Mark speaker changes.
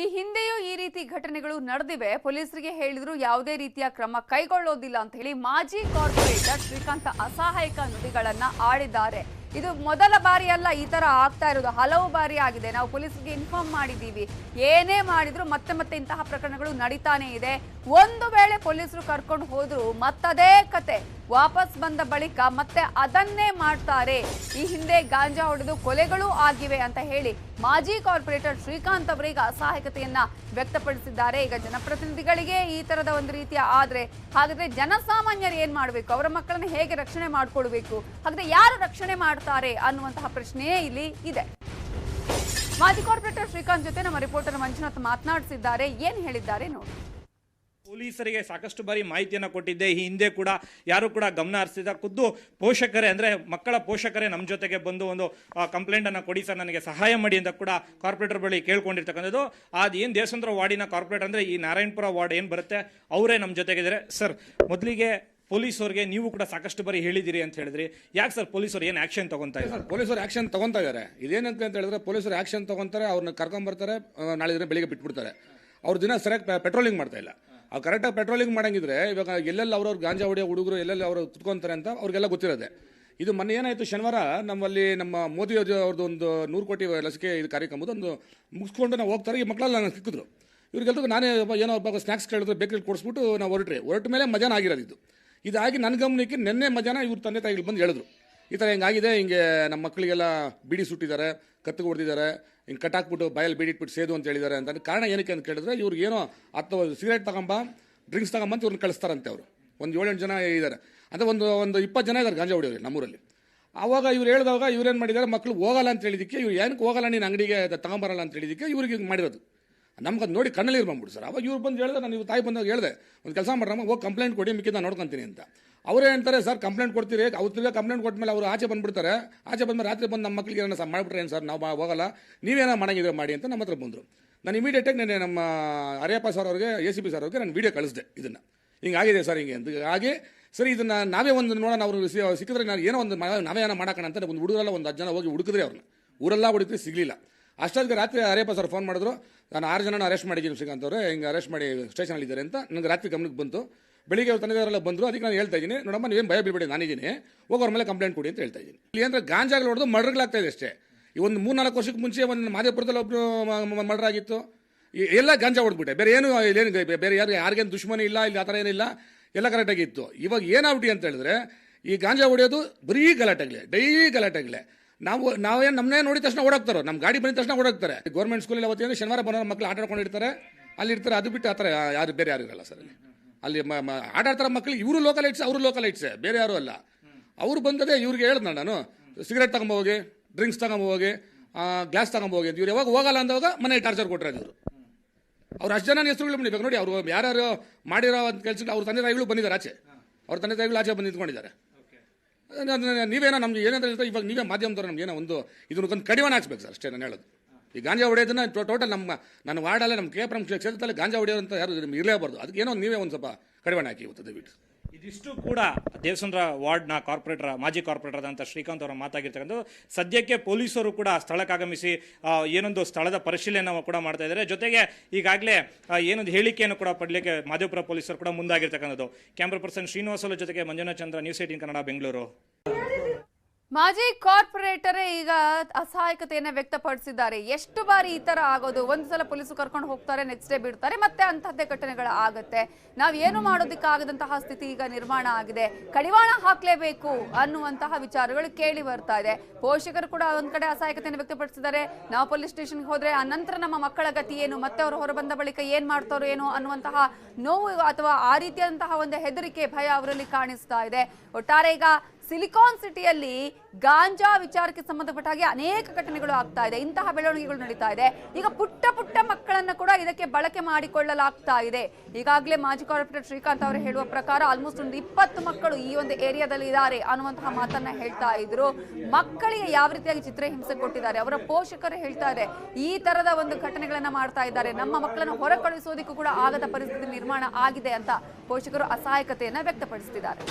Speaker 1: ಈ ಹಿಂದೆಯೂ ಈ ರೀತಿ ಘಟನೆಗಳು ನಡೆದಿವೆ. ಪೊಲೀಸರಿಗೆ ಹೇಳಿದ್ರು ಯಾವುದೇ ರೀತಿಯ ಕ್ರಮ ಕೈಗೊಳ್ಳೋದಿಲ್ಲ ಅಂತ ಹೇಳಿ ಮಾಜಿ ಕಾರ್ಪೊರೇಟರ್ ಶ್ರೀಕಾಂತ್ ಅಸಹಾಯಕ ನುಡಿಗಳನ್ನ ಆಡಿದ್ದಾರೆ. ಇದು ಮೊದಲ ಬಾರಿ ಅಲ್ಲ, ಈ ತರ ಆಗ್ತಾ ಇರೋದು. ಹಲವು ಬಾರಿ ಆಗಿದೆ. ನಾವು ಪೊಲೀಸ್ಗೆ ಇನ್ಫಾರ್ಮ್ ಮಾಡಿದ್ದೀವಿ. ಏನೇ ಮಾಡಿದ್ರು ಮತ್ತೆ ಮತ್ತೆ ಇಂತಹ ಪ್ರಕರಣಗಳು ನಡೀತಾನೆ ಇದೆ. ಒಂದು ವೇಳೆ ಪೊಲೀಸರು ಕರ್ಕೊಂಡು ಹೋದ್ರು ಮತ್ತದೇ ಕತೆ. ವಾಪಸ್ ಬಂದ ಬಳಿಕ ಮತ್ತೆ ಅದನ್ನೇ ಮಾಡ್ತಾರೆ. ಈ ಹಿಂದೆ ಗಾಂಜಾ ಹೊಡೆದು ಕೊಲೆಗಳು ಆಗಿವೆ ಅಂತ ಹೇಳಿ ಮಾಜಿ ಕಾರ್ಪೊರೇಟರ್ ಶ್ರೀಕಾಂತ್ ಅವರೀಗ ಅಸಹಾಯಕತೆಯನ್ನ ವ್ಯಕ್ತಪಡಿಸಿದ್ದಾರೆ. ಈಗ ಜನಪ್ರತಿನಿಧಿಗಳಿಗೆ ಈ ತರದ ಒಂದು ರೀತಿಯ ಆದ್ರೆ, ಹಾಗಾದ್ರೆ ಜನಸಾಮಾನ್ಯರು ಏನ್ ಮಾಡಬೇಕು? ಅವರ ಮಕ್ಕಳನ್ನ ಹೇಗೆ ರಕ್ಷಣೆ ಮಾಡ್ಕೊಳ್ಬೇಕು? ಹಾಗಾದ್ರೆ ಯಾರು ರಕ್ಷಣೆ ಮಾಡ್ತಾರೆ ಅನ್ನುವಂತಹ ಪ್ರಶ್ನೆಯೇ ಇಲ್ಲಿ ಇದೆ. ಮಾಜಿ ಕಾರ್ಪೊರೇಟರ್ ಶ್ರೀಕಾಂತ್ ಜೊತೆ ನಮ್ಮ ರಿಪೋರ್ಟರ್ ಮಂಜುನಾಥ್ ಮಾತನಾಡಿಸಿದ್ದಾರೆ. ಏನ್ ಹೇಳಿದ್ದಾರೆ ನೋಡಿ.
Speaker 2: ಪೊಲೀಸರಿಗೆ ಸಾಕಷ್ಟು ಬಾರಿ ಮಾಹಿತಿಯನ್ನು ಕೊಟ್ಟಿದ್ದೆ. ಈ ಹಿಂದೆ ಕೂಡ ಯಾರು ಕೂಡ ಗಮನ ಹರಿಸಿದ ಖುದ್ದು ಪೋಷಕರೇ, ಅಂದರೆ ಮಕ್ಕಳ ಪೋಷಕರೇ ನಮ್ಮ ಜೊತೆಗೆ ಬಂದು ಒಂದು ಕಂಪ್ಲೇಂಟನ್ನು ಕೊಡಿ ಸರ್, ನನಗೆ ಸಹಾಯ ಮಾಡಿ ಅಂತ ಕೂಡ ಕಾರ್ಪೊರೇಟರ್ ಬಳಿ ಕೇಳ್ಕೊಂಡಿರ್ತಕ್ಕಂಥದ್ದು. ಅದು ಏನು ದೇವಸಂದ್ರ ವಾರ್ಡಿನ ಕಾರ್ಪೊರೇಟರ್ ಅಂದರೆ ಈ ನಾರಾಯಣಪುರ ವಾರ್ಡ್ ಏನು ಬರುತ್ತೆ, ಅವರೇ ನಮ್ಮ ಜೊತೆಗಿದ್ದಾರೆ. ಸರ್, ಮೊದಲಿಗೆ ಪೊಲೀಸರಿಗೆ ನೀವು ಕೂಡ ಸಾಕಷ್ಟು ಬಾರಿ ಹೇಳಿದಿರಿ ಅಂತ ಹೇಳಿದ್ರಿ. ಯಾಕೆ ಸರ್ ಪೊಲೀಸರು ಏನು ಆಕ್ಷನ್ ತಗೊಂತಾ ಇದ್ದಾರೆ?
Speaker 3: ಪೊಲೀಸರು ಆಕ್ಷನ್ ತಗೊಂತಾ ಇದ್ದಾರೆ. ಇದೇನಂತ ಅಂತ ಹೇಳಿದ್ರೆ ಪೊಲೀಸರು ಆಕ್ಷನ್ ತಗೊಂತಾರೆ ಅವ್ರನ್ನ ಕರ್ಕೊಂಬರ್ತಾರೆ ನಾಳೆ ದಿನ ಬೆಳಿಗ್ಗೆ ಬಿಟ್ಬಿಡ್ತಾರೆ. ಅವ್ರ ದಿನ ಸರಿಯಾಗಿ ಪೆಟ್ರೋಲಿಂಗ್ ಮಾಡ್ತಾ ಇಲ್ಲ. ಅವ್ರು ಕರೆಕ್ಟಾಗಿ ಪೆಟ್ರೋಲಿಂಗ್ ಮಾಡಂಗಿದ್ರೆ ಇವಾಗ ಎಲ್ಲೆಲ್ಲಿ ಅವ್ರವ್ರು ಗಾಂಜಾ ಹೊಡೆಯೋ ಹುಡುಗರು ಎಲ್ಲೆಲ್ಲಿ ಅವರು ತುತ್ಕೊಂತಾರೆ ಅಂತ ಅವ್ರಿಗೆಲ್ಲ ಗೊತ್ತಿರೋದೆ. ಇದು ಮೊನ್ನೆ ಏನಾಯಿತು ಶನಿವಾರ ನಮ್ಮಲ್ಲಿ ನಮ್ಮ ಮೋದಿ ಅವ್ರದ್ದು ಒಂದು ನೂರು ಕೋಟಿ ಲಸಿಕೆ ಇದು ಕಾರ್ಯಕ್ರಮದ ಒಂದು ಮುಗಿಸ್ಕೊಂಡು ನಾವು ಹೋಗ್ತಾರೆ ಈ ಮಕ್ಕಳೆಲ್ಲ ನನಗೆ ಸಿಕ್ಕಿದ್ರು. ಇವ್ರಿಗೆಲ್ರಿಗೂ ನಾನೇ ಏನೋ ಒಬ್ಬ ಸ್ನ್ಯಾಕ್ಸ್ ಕೇಳಿದ್ರು ಬೇಕರಿ ಕೊಡಿಸ್ಬಿಟ್ಟು ನಾವು ಹೊರಟ್ರಿ. ಹೊರಟ ಮೇಲೆ ಮಜಾನ ಆಗಿರೋದಿದ್ದು ಇದು. ಇದಾಗಿ ನನ್ನ ಗಮನಕ್ಕೆ ನಿನ್ನೆ ಮಧ್ಯಾಹ್ನ ಇವ್ರ ತಂದೆ ತಾಯಿಗಳು ಬಂದು ಹೇಳಿದ್ರು. ಈ ಥರ ಹಿಂಗಾಗಿದೆ ಹಿಂಗೆ ನಮ್ಮ ಮಕ್ಕಳಿಗೆಲ್ಲ ಬಿಡಿ ಸುಟ್ಟಿದ್ದಾರೆ ಕತ್ತಿಗೆ ಹೊಡೆದಿದ್ದಾರೆ, ಹಿಂಗೆ ಕಟ್ಟಾಕ್ಬಿಟ್ಟು ಬಾಯಲ್ಲಿ ಬೀಡಿ ಇಟ್ಬಿಟ್ಟು ಸೇದು ಅಂತ ಹೇಳಿದ್ದಾರೆ ಅಂತ ಕಾರಣ ಏನಕ್ಕೆ ಅಂತ ಕೇಳಿದ್ರೆ ಇವ್ರಿಗೆ ಏನೋ ಅಥವಾ ಸಿಗರೇಟ್ ತಗೊಂಬ, ಡ್ರಿಂಕ್ಸ್ ತಗೊಂಬಂತ ಇವ್ರನ್ನ ಕಳಿಸ್ತಾರಂತೆ ಅವರು. ಒಂದು ಏಳೆಂಟು ಜನ ಇದ್ದಾರೆ ಅಂದರೆ ಒಂದು ಒಂದು ಇಪ್ಪತ್ತು ಜನ ಇದ್ದಾರೆ ಗಾಂಜಾ ಹೊಡಿಯೋರು ನಮ್ಮೂರಲ್ಲಿ. ಆವಾಗ ಇವ್ರು ಹೇಳಿದಾಗ ಇವ್ರೇನು ಮಾಡಿದ್ದಾರೆ ಮಕ್ಕಳು ಹೋಗಲ್ಲ ಅಂತ ಹೇಳಿದಕ್ಕೆ ಇವ್ರು ಏನಕ್ಕೆ ಹೋಗಲ್ಲ ನೀನು ಅಂಗಡಿಗೆ ತಗೊಂಬರಲ್ಲ ಅಂತ ಹೇಳಿದಕ್ಕೆ ಇವ್ರಿಗೆ ಮಾಡಿರೋದು. ನಮ್ಗೆ ಅದು ನೋಡಿ ಕಣ್ಣಲ್ಲಿ ಬಂದ್ಬಿಡು ಸರ್. ಅವಾಗ ಇವ್ರು ಬಂದು ಹೇಳಿದೆ, ನಾನು ಇವ್ರು ತಾಯಿ ಬಂದಾಗ ಹೇಳಿದೆ, ಒಂದು ಕೆಲಸ ಮಾಡ್ರಮ್ಮ, ಹೋಗಿ ಕಂಪ್ಲೇಂಟ್ ಕೊಡಿ ಮಿಕ್ಕಿದ ನೋಡ್ಕೊಂತೀನಿ ಅಂತ. ಅವರೇ ಅಂತಾರೆ, ಸರ್ ಕಂಪ್ಲೇಂಟ್ ಕೊಡ್ತೀರಿ? ಅವ್ರು ತಿರ್ಗಾ ಕಂಪ್ಲೇಂಟ್ ಕೊಟ್ಮೇಲೆ ಅವರು ಆಚೆ ಬಂದ್ಬಿಡ್ತಾರೆ. ಆಚೆ ಬಂದ್ಮೇಲೆ ರಾತ್ರಿ ಬಂದು ನಮ್ಮ ಮಕ್ಕಳಿಗೆ ಏನೋ ಸಹ ಮಾಡಿಬಿಟ್ರೆ ಏನು ಸರ್, ನಾವು ಹೋಗಲ್ಲ ನೀವೇನೋ ಮಾಡೋಂಗಿದ್ರೆ ಮಾಡಿ ಅಂತ ನಮ್ಮ ಹತ್ರ ಬಂದರು. ನಾನು ಇಮಿಡಿಯೇಟಾಗಿ ನಾನು ನಮ್ಮ ಅರಿಯಪ್ಪ ಸರ್ ಅವ್ರಿಗೆ ಎ ಸಿ ಪಿ ಸರ್ ಅವ್ರಿಗೆ ನಾನು ವೀಡಿಯೋ ಕಳಿಸಿದೆ ಇದನ್ನು. ಹಿಂಗಾಗಿದೆ ಸರ್ ಹಿಂಗೆ ಅಂತ. ಹಾಗೆ, ಸರಿ, ಇದನ್ನು ನಾವೇ ಒಂದು ನೋಡೋಣ, ಅವರು ಸಿಕ್ಕಿದ್ರೆ ನಾನು ಏನೋ ಒಂದು ನಾವೇನೋ ಮಾಡೋಣ ಅಂತ ಒಂದು ಹುಡುಗರೆಲ್ಲ ಒಂದು ಹತ್ತು ಜನ ಹೋಗಿ ಹುಡುಕಿದ್ರೆ ಅವ್ರನ್ನ ಊರೆಲ್ಲ ಹುಡುಕಿದ್ರೆ ಸಿಗಲಿಲ್ಲ. ಅಷ್ಟೊತ್ತಿಗೆ ರಾತ್ರಿ ಅರೇಪ ಸರ್ ಫೋನ್ ಮಾಡಿದ್ರು. ನಾನು ಆರು ಜನನ ಅರೆಸ್ಟ್ ಮಾಡಿದ್ದೀನಿ ಶ್ರೀಕಾಂತ್ ಅವರು ಹಿಂಗೆ ಅರೆಸ್ಟ್ ಮಾಡಿ ಸ್ಟೇಷನಲ್ಲಿದ್ದಾರೆ ಅಂತ. ನನಗೆ ರಾತ್ರಿ ಗಮನಕ್ಕೆ ಬಂತು. ಬೆಳಿಗ್ಗೆ ಅವ್ರು ತಂದೆಯವರೆಲ್ಲ ಬಂದರು. ಅದಕ್ಕೆ ನಾನು ಹೇಳ್ತಾ ಇದ್ದೀನಿ, ನೋಡಮ್ಮ, ನೀವೇನು ಭಯ ಬೀಳ್ಬೇಡಿ, ನಾನಿದ್ದೀನಿ. ಹೋಗೋರ ಮೇಲೆ ಕಂಪ್ಲೇಂಟ್ ಕೊಡಿ ಅಂತ ಹೇಳ್ತಾ ಇದ್ದೀನಿ. ಇಲ್ಲಿ ಅಂದರೆ ಗಾಂಜಾಗಳು ಹೊಡೆದು ಮರ್ಡರ್ಗಳಾಗ್ತಾ ಇದೆ ಅಷ್ಟೇ. ಈ ಒಂದು ಮೂರು ನಾಲ್ಕು ವರ್ಷಕ್ಕೆ ಮುಂಚೆ ಒಂದು ಮಾದೇಪುರದಲ್ಲಿ ಒಬ್ಬರು ಮರ್ಡರ್ ಆಗಿತ್ತು. ಎಲ್ಲ ಗಾಂಜಾ ಹೊಡೆದ್ಬಿಟ್ಟೆ. ಬೇರೆ ಏನು ಇಲ್ಲೇನು ಬೇರೆ ಯಾರು, ಯಾರಿಗೇನು ದುಶ್ಮನಿ ಇಲ್ಲ, ಇಲ್ಲಿ ಆ ಥರ ಏನಿಲ್ಲ. ಎಲ್ಲ ಕರೆಕ್ಟಾಗಿತ್ತು ಇವಾಗ ಏನಾಗ್ಬಿಟ್ಟು ಅಂತ ಹೇಳಿದ್ರೆ, ಈ ಗಾಂಜಾ ಹೊಡೆಯೋದು ಬರೀ ಗಲಾಟೆಗಳೇ, ಡೈಲಿ ಗಲಾಟೆಗಳೇ. ನಾವು ನಾವೇನು ನಮ್ಮನ್ನೇ ನೋಡಿದ ತಕ್ಷಣ ಓಡಾಕ್ತಾರೋ ನಮ್ಮ ಗಾಡಿ ಬಂದ ತಕ್ಷಣ ಓಡಾಕ್ತಾರೆ. ಗೌರ್ಮೆಂಟ್ ಸ್ಕೂಲಲ್ಲಿ ಅವತ್ತೇನು ಶನಿವಾರ ಬಂದವರು ಮಕ್ಕಳು ಆಟ ಆಡ್ಕೊಂಡಿರ್ತಾರೆ ಅಲ್ಲಿ ಇರ್ತಾರೆ, ಅದು ಬಿಟ್ಟು ಆ ಥರ ಯಾರು, ಬೇರೆ ಯಾರು ಇರಲ್ಲ ಸರ್ ಅಲ್ಲಿ. ಅಲ್ಲಿ ಮ- ಮ- ಆಟ ಆಡ್ತಾರೆ ಮಕ್ಕಳು ಇವರು ಲೋಕಲ್ ಐಟ್ಸ್ ಅವರು ಲೋಕಲ್ ಐಟ್ಸ್ ಬೇರೆ ಯಾರು ಅಲ್ಲ. ಅವ್ರು ಬಂದದೇ ಇವ್ರಿಗೆ ಹೇಳ್ದೆ ನಾನು ಸಿಗರೇಟ್ ತಗೊಂಬೋಗಿ ಡ್ರಿಂಕ್ಸ್ ತಗೊಂಬೋಗಿ ಗ್ಲಾಸ್ ತಗೊಂಬೋಗಿ ಅಂತ. ಇವ್ರು ಯಾವಾಗ ಹೋಗಲ್ಲ ಅಂದಾಗ ಮನೆ ಟಾರ್ಚರ್ ಕೊಟ್ಟರೆ ಇವರು. ಅವ್ರು ಅಷ್ಟು ಜನ ಹೆಸರುಗಳು ಬಂದಿಬೇಕು ನೋಡಿ, ಅವರು ಯಾರ್ಯಾರು ಮಾಡಿರೋ ಅಂತ ಕೆಲಸಕ್ಕೆ ಅವ್ರ ತಂದೆ ತಾಯಿಗಳು ಬಂದಿದ್ದಾರೆ ಆಚೆ. ಅವ್ರ ತಂದೆ ತಾಯಿಗಳು ಆಚೆ ಬಂದು ನಿಂತ್ಕೊಂಡಿದ್ದಾರೆ. ನೀವೇನೋ ನಮ್ಗೆ ಹೇಳ್ತಾರೆ ಇವಾಗ ನೀವೇ ಮಾಧ್ಯಮದವ್ರು ನಮ್ಗೆ ಏನೋ ಒಂದು ಇದನ್ನೊಂದು ಕಡಿವಾಣ ಹಾಕ್ಸ್ಬೇಕು ಸರ್ ಅಷ್ಟೇ ನಾನು ಹೇಳೋದು. ಈ ಗಾಂಜಾ ಹೊಡೆಯೋದನ್ನ ಟೋಟಲ್ ನಮ್ಮ, ನನ್ನ ವಾರ್ಡಲ್ಲೇ ನಮ್ಮ ಕೆ ಪ್ರಮುಖ ಕ್ಷೇತ್ರದಲ್ಲಿ ಗಾಂಜಾ ಹೊಡೆಯೋದಂತ ಯಾರು ಇರಲೇಬಾರ್ದು. ಅದಕ್ಕೆ ಏನೋ ನೀವೇ ಒಂದು ಸ್ವಲ್ಪ ಕಡಿವಾಣ ಹಾಕಿ ಇವತ್ತು ದಯವಿಟ್ಟು.
Speaker 2: ಇದಿಷ್ಟು ಕೂಡ ದೇವಸಂದ್ರ ವಾರ್ಡ್ನ ಕಾರ್ಪೊರೇಟರ್, ಮಾಜಿ ಕಾರ್ಪೊರೇಟರ್ ಆದಂಥ ಶ್ರೀಕಾಂತ್ ಅವರ ಮಾತಾಗಿರ್ತಕ್ಕಂಥದ್ದು. ಸದ್ಯಕ್ಕೆ ಪೊಲೀಸರು ಕೂಡ ಸ್ಥಳಕ್ಕೆ ಆಗಮಿಸಿ ಏನೊಂದು ಸ್ಥಳದ ಪರಿಶೀಲನೆ ಕೂಡ ಮಾಡ್ತಾ ಇದ್ದಾರೆ. ಜೊತೆಗೆ ಈಗಾಗಲೇ ಏನೊಂದು ಹೇಳಿಕೆಯನ್ನು ಕೂಡ ಪಡಲಿಕ್ಕೆ ಮಾದೇವಪುರ ಪೊಲೀಸರು ಕೂಡ ಮುಂದಾಗಿರ್ತಕ್ಕಂಥದ್ದು. ಕ್ಯಾಮ್ರಾ ಪರ್ಸನ್ ಶ್ರೀನಿವಾಸಲು ಜೊತೆಗೆ ಮಂಜುನಾಥ್ ಚಂದ್ರ, ನ್ಯೂಸ್ ಏಟಿನ್ ಕನ್ನಡ, ಬೆಂಗಳೂರು.
Speaker 1: ಮಾಜಿ ಕಾರ್ಪೊರೇಟರೇ ಈಗ ಅಸಹಾಯಕತೆಯನ್ನ ವ್ಯಕ್ತಪಡಿಸಿದ್ದಾರೆ. ಎಷ್ಟು ಬಾರಿ ಈ ತರ ಆಗೋದು? ಒಂದು ಸಲ ಪೊಲೀಸ್ ಕರ್ಕೊಂಡು ಹೋಗ್ತಾರೆ ನೆಕ್ಸ್ಟ್ ಡೇ ಬಿಡ್ತಾರೆ, ಮತ್ತೆ ಅಂತಹದ್ದೇ ಘಟನೆಗಳು ಆಗುತ್ತೆ. ನಾವ್ ಏನು ಮಾಡೋದಕ್ಕಾಗದಂತಹ ಸ್ಥಿತಿ ಈಗ ನಿರ್ಮಾಣ ಆಗಿದೆ. ಕಡಿವಾಣ ಹಾಕ್ಲೇಬೇಕು ಅನ್ನುವಂತಹ ವಿಚಾರಗಳು ಕೇಳಿ ಬರ್ತಾ ಇದೆ. ಪೋಷಕರು ಕೂಡ ಒಂದ್ ಕಡೆ ಅಸಹಾಯಕತೆಯನ್ನು ವ್ಯಕ್ತಪಡಿಸಿದ್ದಾರೆ. ನಾವು ಪೊಲೀಸ್ ಸ್ಟೇಷನ್ಗೆ ಹೋದ್ರೆ ಆ ನಂತರ ನಮ್ಮ ಮಕ್ಕಳ ಗತಿ ಏನು, ಮತ್ತೆ ಅವರು ಹೊರಬಂದ ಬಳಿಕ ಏನ್ ಮಾಡ್ತಾರೋ ಏನು ಅನ್ನುವಂತಹ ನೋವು ಅಥವಾ ಆ ರೀತಿಯಾದಂತಹ ಒಂದು ಹೆದರಿಕೆ, ಭಯ ಅವರಲ್ಲಿ ಕಾಣಿಸ್ತಾ ಇದೆ. ಒಟ್ಟಾರೆ ಈಗ ಸಿಲಿಕಾನ್ ಸಿಟಿಯಲ್ಲಿ ಗಾಂಜಾ ವಿಚಾರಕ್ಕೆ ಸಂಬಂಧಪಟ್ಟ ಹಾಗೆ ಅನೇಕ ಘಟನೆಗಳು ಆಗ್ತಾ ಇದೆ. ಇಂತಹ ಬೆಳವಣಿಗೆಗಳು ನಡೀತಾ ಇದೆ. ಈಗ ಪುಟ್ಟ ಪುಟ್ಟ ಮಕ್ಕಳನ್ನ ಕೂಡ ಇದಕ್ಕೆ ಬಳಕೆ ಮಾಡಿಕೊಳ್ಳಲಾಗ್ತಾ ಇದೆ. ಈಗಾಗಲೇ ಮಾಜಿ ಕಾರ್ಪೊರೇಟರ್ ಶ್ರೀಕಾಂತ್ ಅವರು ಹೇಳುವ ಪ್ರಕಾರ ಆಲ್ಮೋಸ್ಟ್ ಒಂದು ಇಪ್ಪತ್ತು ಮಕ್ಕಳು ಈ ಒಂದು ಏರಿಯಾದಲ್ಲಿ ಇದ್ದಾರೆ ಅನ್ನುವಂತಹ ಮಾತನ್ನ ಹೇಳ್ತಾ ಇದ್ರು. ಮಕ್ಕಳಿಗೆ ಯಾವ ರೀತಿಯಾಗಿ ಚಿತ್ರಹಿಂಸೆ ಕೊಟ್ಟಿದ್ದಾರೆ? ಅವರ ಪೋಷಕರು ಹೇಳ್ತಾ ಇದೆ, ಈ ತರದ ಒಂದು ಘಟನೆಗಳನ್ನ ಮಾಡ್ತಾ ಇದ್ದಾರೆ. ನಮ್ಮ ಮಕ್ಕಳನ್ನು ಹೊರ ಕಳುಹಿಸೋದಕ್ಕೂ ಕೂಡ ಆಗದ ಪರಿಸ್ಥಿತಿ ನಿರ್ಮಾಣ ಆಗಿದೆ ಅಂತ ಪೋಷಕರು ಅಸಹಾಯಕತೆಯನ್ನ ವ್ಯಕ್ತಪಡಿಸುತ್ತಿದ್ದಾರೆ